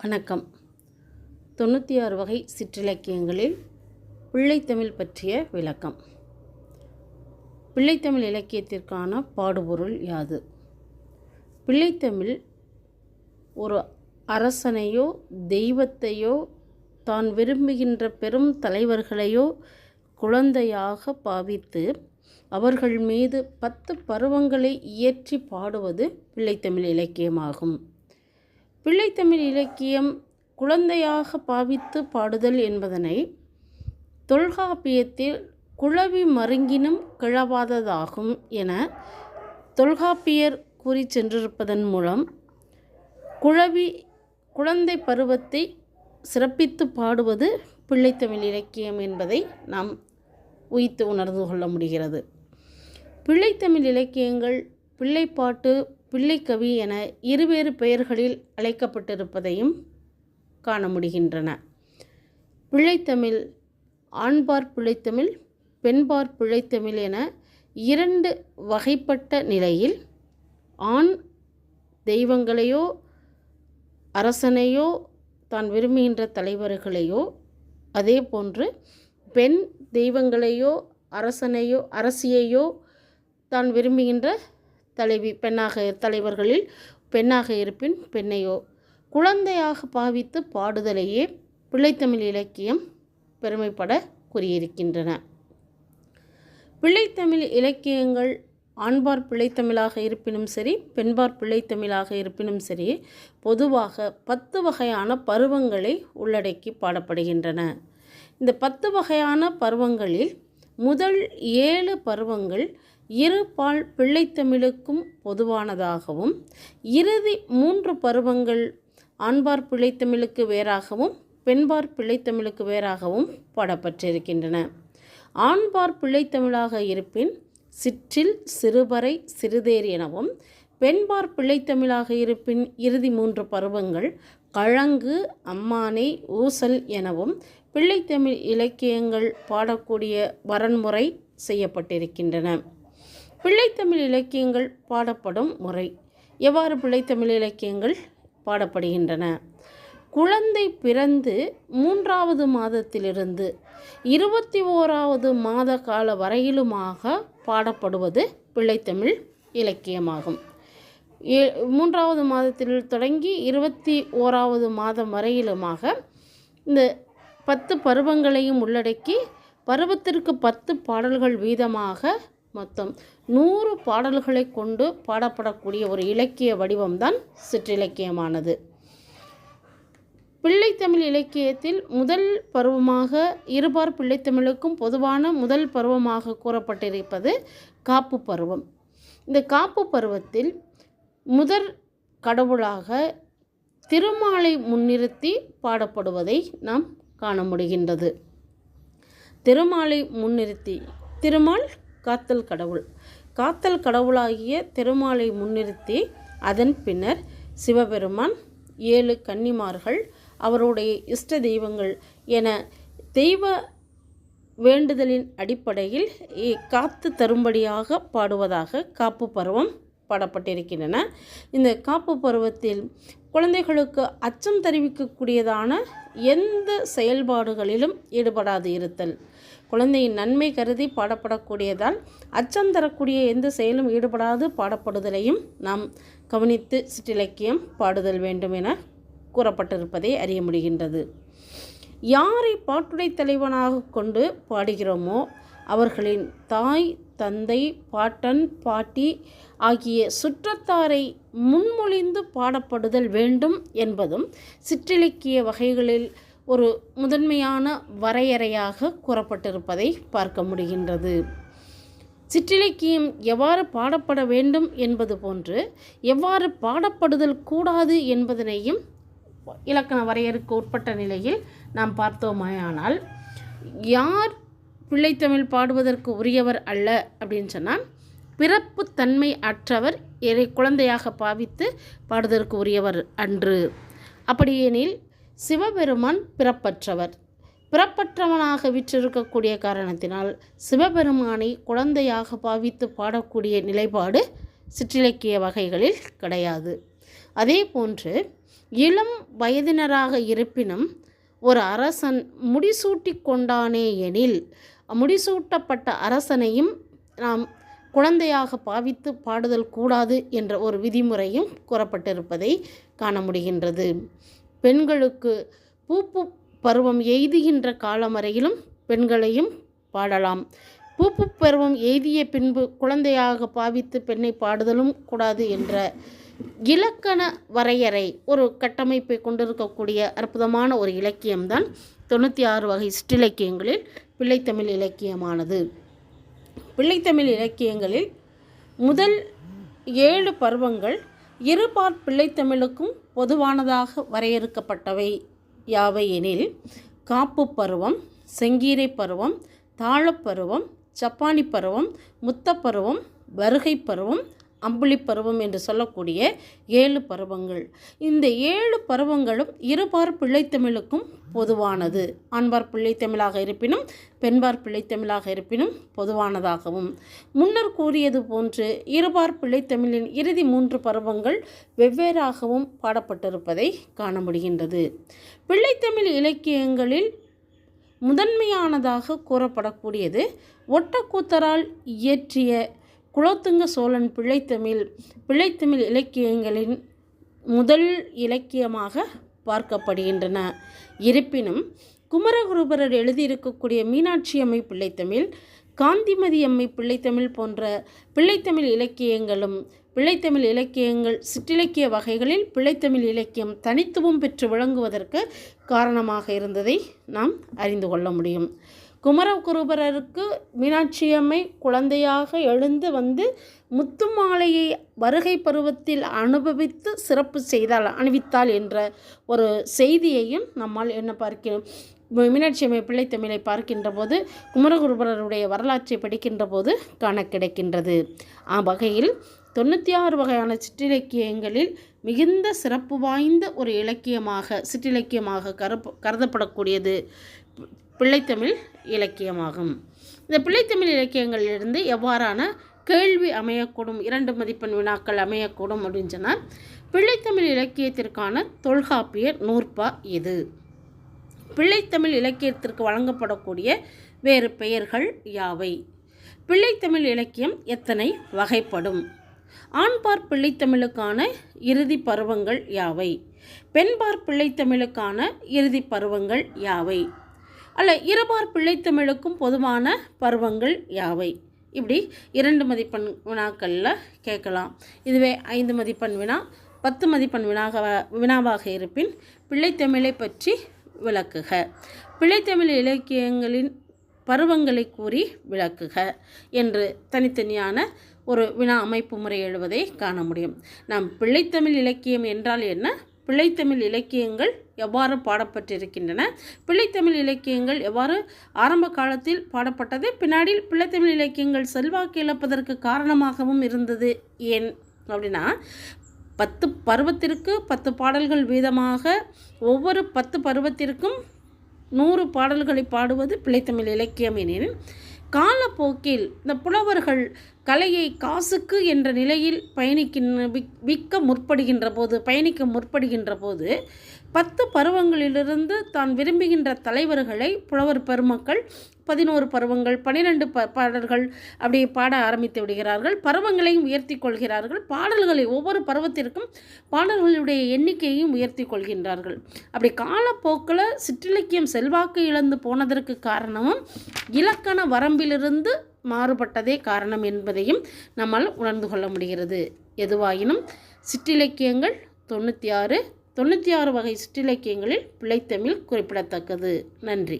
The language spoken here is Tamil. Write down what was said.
வணக்கம். தொண்ணூற்றி ஆறு வகை சிற்றிலக்கியங்களில் பிள்ளைத்தமிழ் பற்றிய விளக்கம். பிள்ளைத்தமிழ் இலக்கியத்திற்கான பாடுபொருள் யாது? பிள்ளைத்தமிழ் ஒரு அரசனையோ தெய்வத்தையோ தான் விரும்புகின்ற பெரும் தலைவர்களையோ குழந்தையாக பாவித்து அவர்கள் மீது பத்து பருவங்களை இயற்றி பாடுவது பிள்ளைத்தமிழ் இலக்கியமாகும். பிள்ளைத்தமிழ் இலக்கியம் குழந்தையாக பாவித்து பாடுதல் என்பதனை தொல்காப்பியத்தில் குழவி மருங்கினும் கிழவாததாகும் என தொல்காப்பியர் கூறி சென்றிருப்பதன் மூலம் குழவி குழந்தை பருவத்தை சிறப்பித்து பாடுவது பிள்ளைத்தமிழ் இலக்கியம் என்பதை நாம் உயித்து உணர்ந்து கொள்ள முடிகிறது. பிள்ளைத்தமிழ் இலக்கியங்கள் பிள்ளைப்பாட்டு பிள்ளைக்கவி என இருவேறு பெயர்களில் அழைக்கப்பட்டிருப்பதையும் காண முடிகின்றன. பிள்ளைத்தமிழ் ஆண்பார் பிள்ளைத்தமிழ் பெண்பார் பிள்ளைத்தமிழ் என இரண்டு வகைப்பட்ட நிலையில் ஆண் தெய்வங்களையோ அரசனையோ தான் விரும்புகின்ற தலைவர்களையோ அதே போன்று பெண் தெய்வங்களையோ அரசனையோ அரசியையோ தான் விரும்புகின்ற தலைவி பெண்ணாக தலைவர்களில் பெண்ணாக இருப்பின் பெண்ணையோ. குழந்தையாக பாவித்து பாடுதலையே பிள்ளைத்தமிழ் இலக்கியம் பெருமைப்பட கூறியிருக்கின்றன. பிள்ளைத்தமிழ் இலக்கியங்கள் ஆண்பார் பிள்ளைத்தமிழாக இருப்பினும் சரி பெண்பார் பிள்ளைத்தமிழாக இருப்பினும் சரி பொதுவாக பத்து வகையான பருவங்களை உள்ளடக்கி பாடப்படுகின்றன. இந்த பத்து வகையான பருவங்களில் முதல் ஏழு பருவங்கள் இரு பால் பிள்ளைத்தமிழுக்கும் பொதுவானதாகவும் இறுதி மூன்று பருவங்கள் ஆண்பார் பிள்ளைத்தமிழுக்கு வேறாகவும் பெண்பார் பிள்ளைத்தமிழுக்கு வேறாகவும் பாடப்பட்டிருக்கின்றன. ஆண்பார் பிள்ளைத்தமிழாக இருப்பின் சிற்றில் சிறுபறை சிறுதேர் எனவும் பெண்பார் பிள்ளைத்தமிழாக இருப்பின் இறுதி மூன்று பருவங்கள் கழங்கு அம்மானை ஊசல் எனவும் பிள்ளைத்தமிழ் இலக்கியங்கள் பாடக்கூடிய வரன்முறை செய்யப்பட்டிருக்கின்றன. பிள்ளைத்தமிழ் இலக்கியங்கள் பாடப்படும் முறை. எவ்வாறு பிள்ளைத்தமிழ் இலக்கியங்கள் பாடப்படுகின்றன? குழந்தை பிறந்து மூன்றாவது மாதத்திலிருந்து இருபத்தி ஓராவது மாத கால வரையிலுமாக பாடப்படுவது பிள்ளைத்தமிழ் இலக்கியமாகும். ஏ- மூன்றாவது மாதத்தில் தொடங்கி இருபத்தி ஓராவது மாதம் வரையிலுமாக இந்த பத்து பருவங்களையும் உள்ளடக்கி பருவத்திற்கு பத்து பாடல்கள் வீதமாக மொத்தம் நூறு பாடல்களை கொண்டு பாடப்படக்கூடிய ஒரு இலக்கிய வடிவம்தான் சிற்றிலக்கியமானது. பிள்ளைத்தமிழ் இலக்கியத்தில் முதல் பருவமாக இருபார் பிள்ளைத்தமிழுக்கும் பொதுவான முதல் பருவமாக கூறப்பட்டிருப்பது காப்பு பருவம். இந்த காப்பு பருவத்தில் முதற் கடவுளாக திருமாலை முன்னிறுத்தி பாடப்படுவதை நாம் காண முடிகின்றது. திருமாலை முன்னிறுத்தி திருமால் காத்தல் கடவுள். காத்தல் கடவுளாகிய திருமாலை முன்னிறுத்தி அதன் பின்னர் சிவபெருமான் ஏழு கன்னிமார்கள் அவருடைய இஷ்ட தெய்வங்கள் என தெய்வ வேண்டுதலின் அடிப்படையில் இ- காத்து தரும்படியாக பாடுவதாக காப்பு பருவம் பாடப்பட்டிருக்கின்றன. இந்த காப்பு பருவத்தில் குழந்தைகளுக்கு அச்சம் தெரிவிக்கக்கூடியதான எந்த செயல்பாடுகளிலும் ஈடுபடாது இருத்தல். குழந்தையின் நன்மை கருதி பாடப்படக்கூடியதால் அச்சம் தரக்கூடிய எந்த செயலும் ஈடுபடாது பாடப்படுதலையும் நாம் கவனித்து சிற்றிலக்கியம் பாடுதல் வேண்டும் என கூறப்பட்டிருப்பதை அறிய முடிகின்றது. யாரை பாட்டுடை தலைவனாக கொண்டு பாடுகிறோமோ அவர்களின் தாய் தந்தை பாட்டன் பாட்டி ஆகிய சுற்றத்தாரை முன்மொழிந்து பாடப்படுதல் வேண்டும் என்பதும் சிற்றிலக்கிய வகைகளில் ஒரு முதன்மையான வரையறையாக கூறப்பட்டிருப்பதை பார்க்க முடிகின்றது. சிற்றிலக்கியம் எவ்வாறு பாடப்பட வேண்டும் என்பது போன்று எவ்வாறு பாடப்படுதல் கூடாது என்பதனையும் இலக்கண வரையறுக்கு உட்பட்ட நிலையில் நாம் பார்த்தோமானால் யார் பிள்ளைத்தமிழ் பாடுவதற்கு உரியவர் அல்ல அப்படின்னு சொன்னால் பிறப்பு தன்மை அற்றவர் இறை குழந்தையாக பாவித்து பாடுவதற்கு உரியவர் அன்று. அப்படியெனில் சிவபெருமான் பிறப்பற்றவர். பிறப்பற்றவனாக விற்றிருக்கக்கூடிய காரணத்தினால் சிவபெருமானை குழந்தையாக பாவித்து பாடக்கூடிய நிலைப்பாடு சிற்றிலக்கிய வகைகளில் கிடையாது. அதே போன்று இளம் வயதினராக இருப்பினும் ஒரு அரசன் முடிசூட்டி கொண்டானே எனில் முடிசூட்டப்பட்ட அரசனையும் நாம் குழந்தையாக பாவித்து பாடுதல் கூடாது என்ற ஒரு விதிமுறையும் கூறப்பட்டிருப்பதை காண முடிகின்றது. பெண்களுக்கு பூப்பு பருவம் எய்துகின்ற காலம் வரையிலும் பெண்களையும் பாடலாம். பூப்பு பருவம் எய்திய பின்பு குழந்தையாக பாவித்து பெண்ணை பாடுதலும் கூடாது என்ற இலக்கண வரையறை ஒரு கட்டமைப்பை கொண்டிருக்கக்கூடிய அற்புதமான ஒரு இலக்கியம்தான் தொண்ணூற்றி ஆறு வகை சிற்றிலக்கியங்களில் பிள்ளைத்தமிழ் இலக்கியமானது. பிள்ளைத்தமிழ் இலக்கியங்களில் முதல் ஏழு பருவங்கள் இருபார் பிள்ளைத்தமிழுக்கும் பொதுவானதாக வரையறுக்கப்பட்டவை யாவை எனில் காப்பு பருவம் செங்கீரை பருவம் தாழப்பருவம் சப்பானி பருவம் முத்தப்பருவம் வருகை பருவம் அம்புலி பருவம் என்று சொல்லக்கூடிய ஏழு பருவங்கள். இந்த ஏழு பருவங்களும் இருபார் பிள்ளைத்தமிழுக்கும் பொதுவானது. ஆண்பார் பிள்ளைத்தமிழாக இருப்பினும் பெண்பார் பிள்ளைத்தமிழாக இருப்பினும் பொதுவானதாகவும். முன்னர் கூறியது போன்று இருபார் பிள்ளைத்தமிழின் இறுதி மூன்று பருவங்கள் வெவ்வேறாகவும் பாடப்பட்டிருப்பதை காண முடிகின்றது. பிள்ளைத்தமிழ் இலக்கியங்களில் முதன்மையானதாக கூறப்படக்கூடியது ஒட்டக்கூத்தரால் இயற்றிய குலோத்துங்க சோழன் பிள்ளைத்தமிழ் பிள்ளைத்தமிழ் இலக்கியங்களின் முதல் இலக்கியமாக பார்க்கப்படுகின்றன. இருப்பினும் குமரகுருபரர் எழுதியிருக்கக்கூடிய மீனாட்சி அம்மை பிள்ளைத்தமிழ் காந்திமதி அம்மை பிள்ளைத்தமிழ் போன்ற பிள்ளைத்தமிழ் இலக்கியங்களும் பிள்ளைத்தமிழ் இலக்கியங்கள் சிற்றிலக்கிய வகைகளில் பிள்ளைத்தமிழ் இலக்கியம் தனித்துவம் பெற்று விளங்குவதற்கு காரணமாக இருந்ததை நாம் அறிந்து கொள்ள முடியும். குமரகுருபரருக்கு மீனாட்சியம்மை குழந்தையாக எழுந்து வந்து முத்துமாலையை வருகை பருவத்தில் அனுபவித்து சிறப்பு செய்தால் அணிவித்தாள் என்ற ஒரு செய்தியையும் நம்மால் என்ன பார்க்கிறோம். மீனாட்சி அம்மை பிள்ளைத்தமிழை பார்க்கின்ற போது குமரகுருபரருடைய வரலாற்றை படிக்கின்ற போது காண கிடைக்கின்றது. அவ்வகையில் தொண்ணூற்றி ஆறு வகையான சிற்றிலக்கியங்களில் மிகுந்த சிறப்பு வாய்ந்த ஒரு இலக்கியமாக சிற்றிலக்கியமாக கருப்ப கருதப்படக்கூடியது. பிள்ளைத்தமிழ் இலக்கியமாகும். இந்த பிள்ளைத்தமிழ் இலக்கியங்களிலிருந்து எவ்வாறான கேள்வி அமையக்கூடும் இரண்டு மதிப்பெண் வினாக்கள் அமையக்கூடும் அப்படின்னு சொன்னால் பிள்ளைத்தமிழ் இலக்கியத்திற்கான தொல்காப்பியர் நூற்பா எது பிள்ளைத்தமிழ் இலக்கியத்திற்கு வழங்கப்படக்கூடிய வேறு பெயர்கள் யாவை? பிள்ளைத்தமிழ் இலக்கியம் எத்தனை வகைப்படும்? ஆண்பார் பிள்ளைத்தமிழுக்கான இறுதி பருவங்கள் யாவை? பெண்பார் பிள்ளைத்தமிழுக்கான இறுதி பருவங்கள் யாவை? அல்ல இருபார் பிள்ளைத்தமிழுக்கும் பொதுவான பருவங்கள் யாவை? இப்படி இரண்டு மதிப்பெண் வினாக்களில் கேட்கலாம். இதுவே ஐந்து மதிப்பெண் வினா பத்து மதிப்பெண் வினாக வினாவாக இருப்பின் பிள்ளைத்தமிழை பற்றி விளக்குக. பிள்ளைத்தமிழ் இலக்கியங்களின் பருவங்களை கூறி விளக்குக என்று தனித்தனியான ஒரு வினா அமைப்பு முறை எழுவதை காண முடியும். நாம் பிள்ளைத்தமிழ் இலக்கியம் என்றால் என்ன? பிள்ளைத்தமிழ் இலக்கியங்கள் எவ்வாறு பாடப்பட்டிருக்கின்றன? பிள்ளைத்தமிழ் இலக்கியங்கள் எவ்வாறு ஆரம்ப காலத்தில் பாடப்பட்டது? பின்னாடி பிள்ளைத்தமிழ் இலக்கியங்கள் செல்வாக்கு இழப்பதற்கு காரணமாகவும் இருந்தது ஏன் அப்படின்னா பத்து பருவத்திற்கு பத்து பாடல்கள் வீதமாக ஒவ்வொரு பத்து பருவத்திற்கும் நூறு பாடல்களை பாடுவது பிள்ளைத்தமிழ் இலக்கியம் எனில் காலப்போக்கில் இந்த புலவர்கள் கலையை காசுக்கு என்ற நிலையில் பயணிக்கின்ற விற்க முற்படுகின்ற போது பயணிக்க முற்படுகின்ற போது பத்து பருவங்களிலிருந்து தான் விரும்புகின்ற தலைவர்களை புலவர் பெருமக்கள் பதினோரு பருவங்கள் பனிரெண்டு ப பாடல்கள் அப்படி பாட ஆரம்பித்து விடுகிறார்கள். பருவங்களையும் உயர்த்தி கொள்கிறார்கள். பாடல்களை ஒவ்வொரு பருவத்திற்கும் பாடல்களுடைய எண்ணிக்கையும் உயர்த்தி கொள்கின்றார்கள். அப்படி காலப்போக்கில் சிற்றிலக்கியம் செல்வாக்கு இழந்து போனதற்கு காரணமும் இலக்கண வரம்பிலிருந்து மாறுபட்டதே காரணம் என்பதையும் நம்மால் உணர்ந்து கொள்ள முடிகிறது. எதுவாயினும் சிற்றிலக்கியங்கள் தொண்ணூற்றி ஆறு தொண்ணூற்றி ஆறு வகை சிற்றிலக்கியங்களில் பிள்ளைத்தமிழ் குறிப்பிடத்தக்கது. நன்றி.